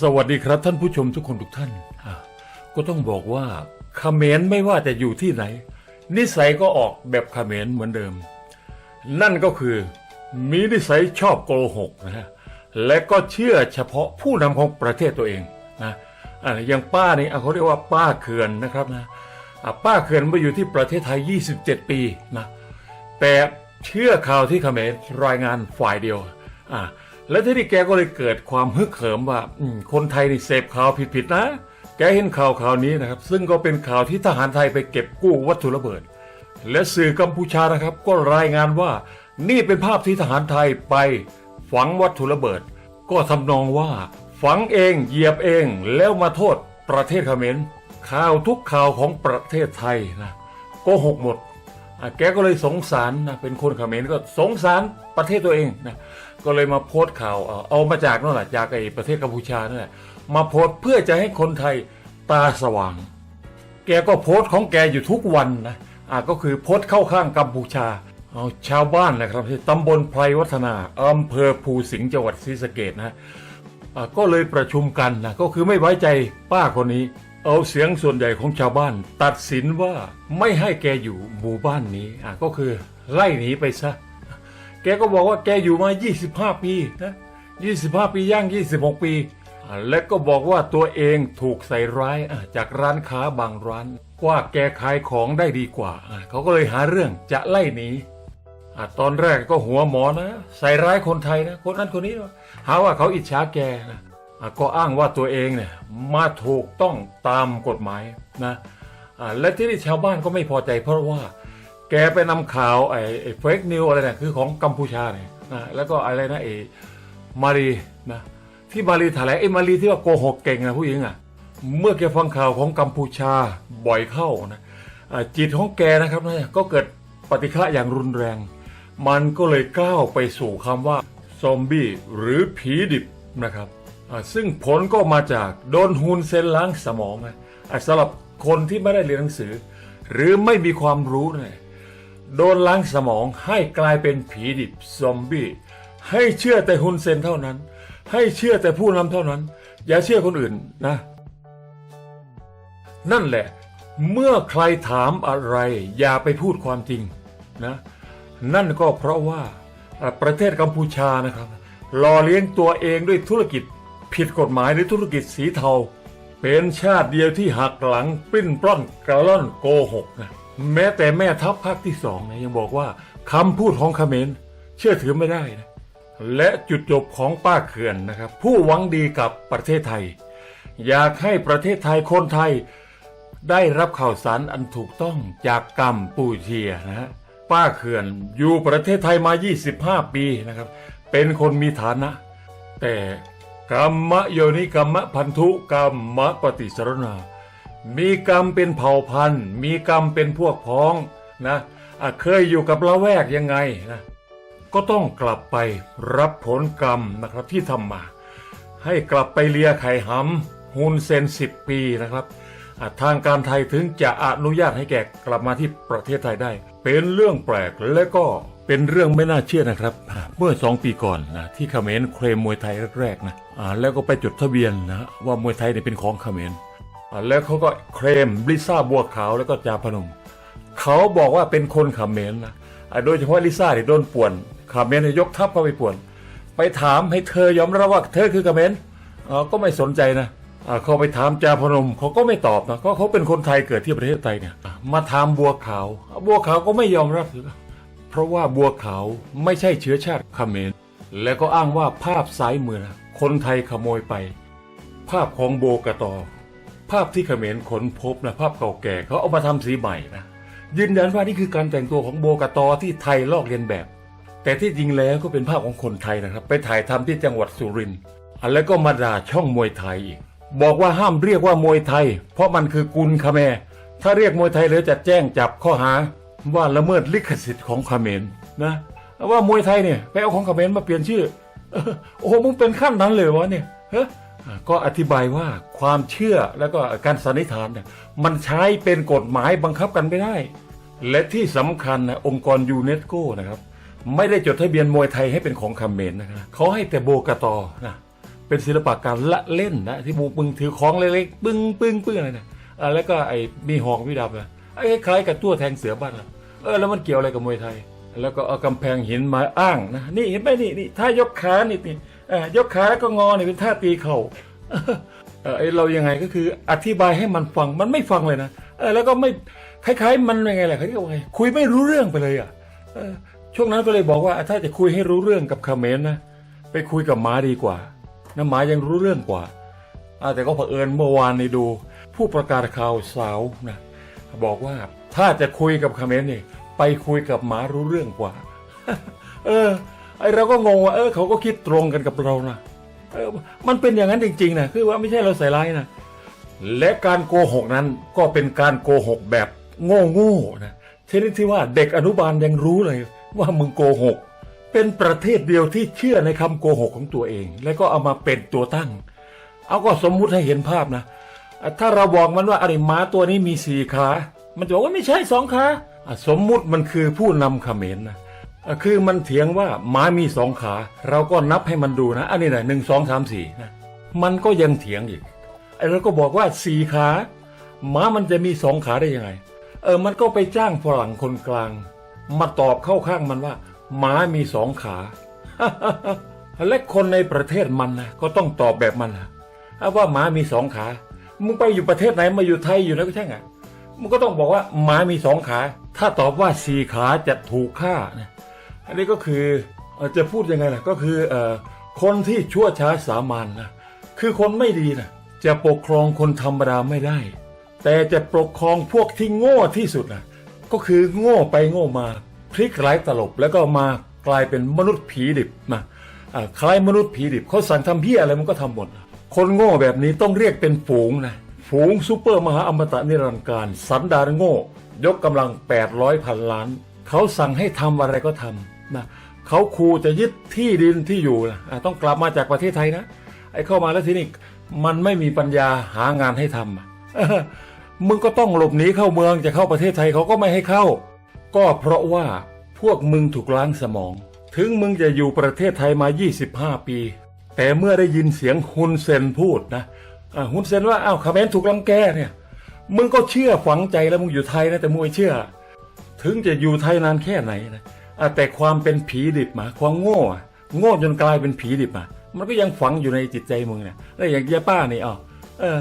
สวัสดีครับท่านผู้ชมทุกคนทุกท่าน ก็ต้องบอกว่าขเขมรไม่ว่าจะอยู่ที่ไหน นิสัยก็ออกแบบขเขมรเหมือนเดิม นั่นก็คือมีนิสัยชอบโกหกนะฮะและก็เชื่อเฉพาะผู้นำของประเทศตัวเองนะอย่างป้านี่เขาเรียกว่าป้าเขื่อนนะครับนะป้าเขื่อนมาอยู่ที่ประเทศไทย 27 ปีนะแต่เชื่อข่าวที่ขเขมรรายงานฝ่ายเดียวอ่า แล้วที่นี่แกก็เลยเกิดความฮึกเหิมว่าคนไทยนี่เสพข่าวผิดๆนะ แกเห็นข่าวข่าวนี้นะครับ ซึ่งก็เป็นข่าวที่ทหารไทยไปเก็บกู้วัตถุระเบิด และสื่อกัมพูชานะครับ ก็รายงานว่านี่เป็นภาพที่ทหารไทยไปฝังวัตถุระเบิด ก็ทำนองว่า ฝังเองเหยียบเองแล้วมาโทษประเทศเขมรข่าวทุกข่าวของประเทศไทยนะโกหกหมด แกก็เลยสงสารนะเป็นคนเขมรก็สงสารประเทศตัวเองนะก็เลยมาโพสต์ข่าวเอามาจากนั่นแหละจากไอ้ประเทศกัมพูชานั่นแหละมาโพสต์เพื่อจะให้คนไทยตาสว่าง แกก็โพสต์ของแกอยู่ทุกวันนะอะก็คือโพสต์เข้าข้างกัมพูชาเอาชาวบ้านนะครับที่ตำบลไพรวัฒนาอำเภอภูสิงห์จังหวัดศรีสะเกดนะอ่าก็เลยประชุมกันนะก็คือไม่ไว้ใจป้าคนนี้ เอาเสียงส่วนใหญ่ของชาวบ้าน ตัดสินว่าไม่ให้แกอยู่หมู่บ้านนี้อ่าก็คือไล่หนีไปซะ แกก็บอกว่าแกอยู่มา 25 ปีนะ25 ปีย่าง 26 ปี และก็บอกว่าตัวเองถูกใส่ร้ายจากร้านค้าบางร้าน ว่าแกขายของได้ดีกว่า เขาก็เลยหาเรื่องจะไล่หนีอะตอนแรกก็หัวหมอนะ ใส่ร้ายคนไทยนะ คนนั้นคนนี้ หาว่าเขาอิจฉาแกนะ ก็อ้างว่าตัวเองเนี่ยมาถูกต้องตามกฎหมายนะะและที่นี่ชาวบ้านก็ไม่พอใจ เพราะว่าแกไปนำข่าวไอ้เฟกนิวอะไรเนี่ยคือของกัมพูชาเนี่ยนะแล้วก็อะไรนะไอ้มารีนะที่มารีแถลงไอ้มารีที่ว่าโกหกเก่งนะผู้หญิงอะเมื่อแกฟังข่าวของกัมพูชาบ่อยเข้านะะจิตของแกนะครับนะก็เกิดปฏิฆะอย่างรุนแรง มันก็เลยก้าวไปสู่คำว่าซอมบี้หรือผีดิบนะครับ ซึ่งผลก็มาจากโดนฮุนเซนล้างสมองนะอ่าสำหรับคนที่ไม่ได้เรียนหนังสือ หรือไม่มีความรู้เนี่ยโดนล้างสมองให้กลายเป็นผีดิบซอมบี้ให้เชื่อแต่ฮุนเซนเท่านั้น ให้เชื่อแต่ผู้นำเท่านั้น อย่าเชื่อคนอื่นนะ นั่นแหละ เมื่อใครถามอะไร อย่าไปพูดความจริงนะนั่นก็เพราะว่าประเทศกัมพูชานะครับหล่อเลี้ยงตัวเองด้วยธุรกิจ ผิดกฎหมายหรือธุรกิจสีเทา เป็นชาติเดียวที่หักหลังปลิ้นปล้อนกระล่อนโกหกนะแม้แต่แม่ทัพภาคที่สองนะยังบอกว่าคำพูดของเขมรเชื่อถือไม่ได้นะและจุดจบของป้าเขื่อนนะครับ ผู้หวังดีกับประเทศไทย อยากให้ประเทศไทยคนไทย ได้รับข่าวสารอันถูกต้องจากกัมพูเชียนะฮะป้าเขื่อนอยู่ประเทศไทยมา 25 ปีนะครับ เป็นคนมีฐานะ แต่ กรรมโยนิกรรมพันธุกรรมปฏิสรณา มีกรรมเป็นเผ่าพันธุ์ มีกรรมเป็นพวกพ้องนะอะเคยอยู่กับละแวกยังไงนะก็ต้องกลับไปรับผลกรรมนะครับที่ทำมา ให้กลับไปเลียไข่หำฮุนเซนสิบปีนะครับทางการไทยถึงจะอนุญาตให้แกกลับมาที่ประเทศไทยได้ เป็นเรื่องแปลกและก็ เป็นเรื่องไม่น่าเชื่อนะครับ เมื่อสองปีก่อนนะที่เขมรเคลมมวยไทยแรกๆนะอ่าแล้วก็ไปจดทะเบียนนะว่ามวยไทยเนี่ยเป็นของเขมรอ่าแล้วเขาก็เคลมลิซ่าบัวขาวแล้วก็จาพนมเขาบอกว่าเป็นคนเขมรนะอะโดยเฉพาะลิซ่าที่โดนป่วนเขมรเนี่ยยกทัพเข้าไปป่วน ไปถามให้เธอยอมรับว่าเธอคือเขมรอ่อก็ไม่สนใจนะอ่าเขาไปถามจาพนมเขาก็ไม่ตอบนะก็เขาเป็นคนไทยเกิดที่ประเทศไทยเนี่ยมาถามบัวขาว บัวขาวก็ไม่ยอมรับ เพราะว่าบัวขาวไม่ใช่เชื้อชาติเขมร และก็อ้างว่าภาพซ้ายมือคนไทยขโมยไป ภาพของโบกตอ ภาพที่เขมรค้นพบนะภาพเก่าแก่เขาเอามาทำสีใหม่นะยืนยันว่านี่คือการแต่งตัวของโบกตอที่ไทยลอกเลียนแบบ แต่ที่จริงแล้วก็เป็นภาพของคนไทยนะครับ ไปถ่ายทำที่จังหวัดสุรินทร์อะแล้วก็มาด่าช่องมวยไทยอีกบอกว่าห้ามเรียกว่ามวยไทย เพราะมันคือกุลคแมร์ถ้าเรียกมวยไทยแล้วจะแจ้งจับข้อหา ว่าละเมิดลิขสิทธิ์ของเขมรนะว่ามวยไทยเนี่ยไปเอาของเขมรมาเปลี่ยนชื่ออโอ้โหมึงเป็นขั้นนั้นเลยวะเนี่ยเฮ้ก็อธิบายว่าความเชื่อแล้วก็การสันนิษฐานเนี่ยมันใช้เป็นกฎหมายบังคับกันไม่ได้ และที่สำคัญนะองค์กรยูเนสโกนะครับไม่ได้จดทะเบียนมวยไทยให้เป็นของเขมรนะครับเขาให้แต่โบกตอนะเป็นศิลปะการละเล่นนะที่บูปึงถือของเล็กๆปึ้งปึ้งปึ้งอะไรนะแล้วก็ไอ้มีหอกมีดาบอะ คล้ายๆกับตัวแทงเสือบ้านเราเออแล้วมันเกี่ยวอะไรกับมวยไทย แล้วก็เอากำแพงหินมาอ้างนะนี่เห็นไหมนี่นี่ท่ายกขานี่นี่เออยกขาแล้วก็งอนี่เป็นท่าตีเข่าเออไอเรายังไงก็คืออธิบายให้มันฟังมันไม่ฟังเลยนะเออแล้วก็ไม่คล้ายๆ มันยังไงแหละเขาเรียกว่าไงคุยไม่รู้เรื่องไปเลยอะช่วงนั้นก็เลยบอกว่าถ้าจะคุยให้รู้เรื่องกับเมรนะไปคุยกับหมาดีกว่านะหมายังรู้เรื่องกว่าอแต่ก็เผอิญเมื่อวานนี่ดู ผู้ประกาศข่าวสาวนะ บอกว่าถ้าจะคุยกับเขมรนี่ ไปคุยกับหมารู้เรื่องกว่า เออ ไอเราก็งงว่าเออเขาก็คิดตรงกันกับเรานะเออมันเป็นอย่างนั้นจริงๆนะคือว่าไม่ใช่เราใส่ร้ายนะและการโกหกนั้นก็เป็นการโกหกแบบโง่โง่ๆนะชนิดที่ว่าเด็กอนุบาลยังรู้เลย ว่ามึงโกหก เป็นประเทศเดียวที่เชื่อในคำโกหกของตัวเอง แล้วก็เอามาเป็นตัวตั้ง เอาก็สมมุติให้เห็นภาพนะ ถ้าเราบอกมันว่าอะไรม้าตัวนี้มีสี่ขา มันจะบอกว่าไม่ใช่สองขาสมมุติมันคือผู้นำเขมรนะอะคือมันเถียงว่าม้ามีสองขา เราก็นับให้มันดูนะ อันนี้นะหนึ่งสองสามสี่นะมันก็ยังเถียงอีกไอ้เราก็บอกว่าสี่ขาม้ามันจะมีสองขาได้ยังไง เออมันก็ไปจ้างฝรั่งคนกลาง มาตอบเข้าข้างมันว่าม้ามีสองขาและคนในประเทศมันนะก็ต้องตอบแบบมันนะว่าม้ามีสองขา มึงไปอยู่ประเทศไหนมาอยู่ไทยอยู่แล้วก็ใช่ไงมึงก็ต้องบอกว่าม้ามีสองขา ถ้าตอบว่าสี่ขาจะถูกฆ่านะอันนี้ก็คือจะพูดยังไงล่ะก็คืออคนที่ชั่วช้าสามัญนนะคือคนไม่ดีนะจะปกครองคนธรรมดาไม่ได้ แต่จะปกครองพวกที่โง่ที่สุดนะก็คือโง่ไปโง่มาพลิกหลายตลบแล้วก็มากลายเป็นมนุษย์ผีดิบนะอ่าคล้ายมนุษย์ผีดิบเขาสั่งทำเพี้ยอะไรมันก็ทำหมด คนโง่แบบนี้ต้องเรียกเป็นฝูงนะ ฝูงซูเปอร์มหาอมตะนิรันดร์การ สันดานโง่ ยกกำลัง 800พันล้าน เขาสั่งให้ทำอะไรก็ทำนะเขาคูจะยึดที่ดินที่อยู่นะต้องกลับมาจากประเทศไทยนะ ไอ้เข้ามาแล้วทีนี้มันไม่มีปัญญาหางานให้ทำมึงก็ต้องหลบหนีเข้าเมืองจะเข้าประเทศไทยเขาก็ไม่ให้เข้า ก็เพราะว่าพวกมึงถูกล้างสมอง ถึงมึงจะอยู่ประเทศไทยมา 25 ปี แต่เมื่อได้ยินเสียงฮุนเซนพูดนะฮุนเซนว่าอ้าวเมรถูกลังแกเนี่ยมึงก็เชื่อฝังใจแล้วมึงอยู่ไทยนะแต่มึงไม่เชื่อ ถึงจะอยู่ไทยนานแค่ไหนนะแต่ความเป็นผีดิบมาความโง่โง่จนกลายเป็นผีดิบมามันก็ยังฝังอยู่ในจิตใจมึงเนี่ยแล้วอย่างเยาป้านี่อ๋อเออ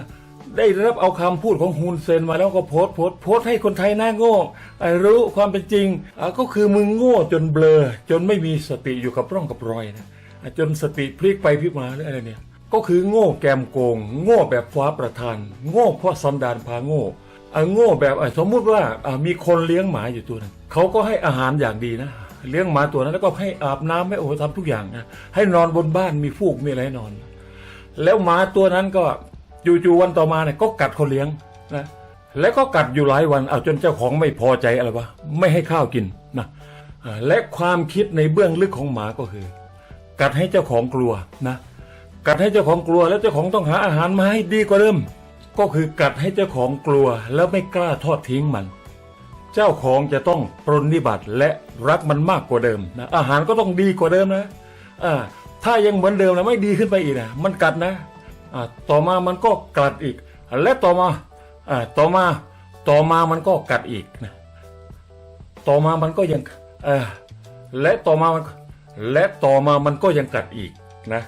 ได้รับเอาคำพูดของฮุนเซนมาแล้วก็โพสต์โพสต์โพสต์ให้คนไทยหน้าโง่รู้ความเป็นจริงก็คือมึงโง่จนเบลอจนไม่มีสติอยู่กับร่องกับรอยนะ จนสติพลิกไปพลิกมาหรืออะไรเนี่ย ก็คือโง่แกมโกง โง่แบบฟ้าประทาน โง่เพราะสันดานพาโง่โง่แบบสมมุติว่ามีคนเลี้ยงหมาอยู่ตัวนึงเขาก็ให้อาหารอย่างดีนะเลี้ยงหมาตัวนั้นแล้วก็ให้อาบน้ำให้โอ้ทำทุกอย่างนะให้นอนบนบ้านมีฟูกมีอะไรนอน แล้วหมาตัวนั้นก็จู่ๆวันต่อมาเนี่ยก็กัดคนเลี้ยงนะแล้วก็กัดอยู่หลายวันเอาจนเจ้าของไม่พอใจอะไรวะไม่ให้ข้าวกินนะและความคิดในเบื้องลึกของหมาก็คือ กัดให้เจ้าของกลัวนะ กัดให้เจ้าของกลัวแล้วเจ้าของต้องหาอาหารมาให้ดีกว่าเดิม ก็คือกัดให้เจ้าของกลัวแล้วไม่กล้าทอดทิ้งมัน เจ้าของจะต้องปรนนิบัติและรักมันมากกว่าเดิมนะอาหารก็ต้องดีกว่าเดิมนะอ่าถ้ายังเหมือนเดิมนะไม่ดีขึ้นไปอีกนะมันกัดนะอ่าต่อมามันก็กัดอีก และต่อมาอ่าต่อมาต่อมามันก็กัดอีกนะต่อมามันก็ยังอและต่อมามัน และต่อมามันก็ยังกัดอีกนะ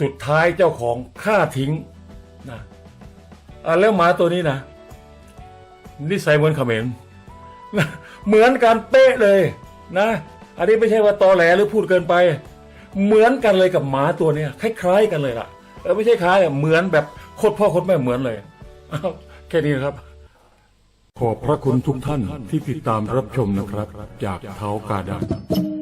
สุดท้ายเจ้าของฆ่าทิ้งนะอ่าแล้วหมาตัวนี้นะนิสัยเหมือนเขมรนะเหมือนกันเป๊ะเลยนะ อันนี้ไม่ใช่ว่าตอแหลหรือพูดเกินไป เหมือนกันเลยกับหมาตัวเนี้ยคล้ายๆกันเลยล่ะเออไม่ใช่คล้ายเหมือนแบบโคตรพ่อโคตรแม่เหมือนเลยแค่นี้ครับ ขอบพระคุณทุกท่านที่ติดตามรับชมนะครับ จากเท้ากาดำ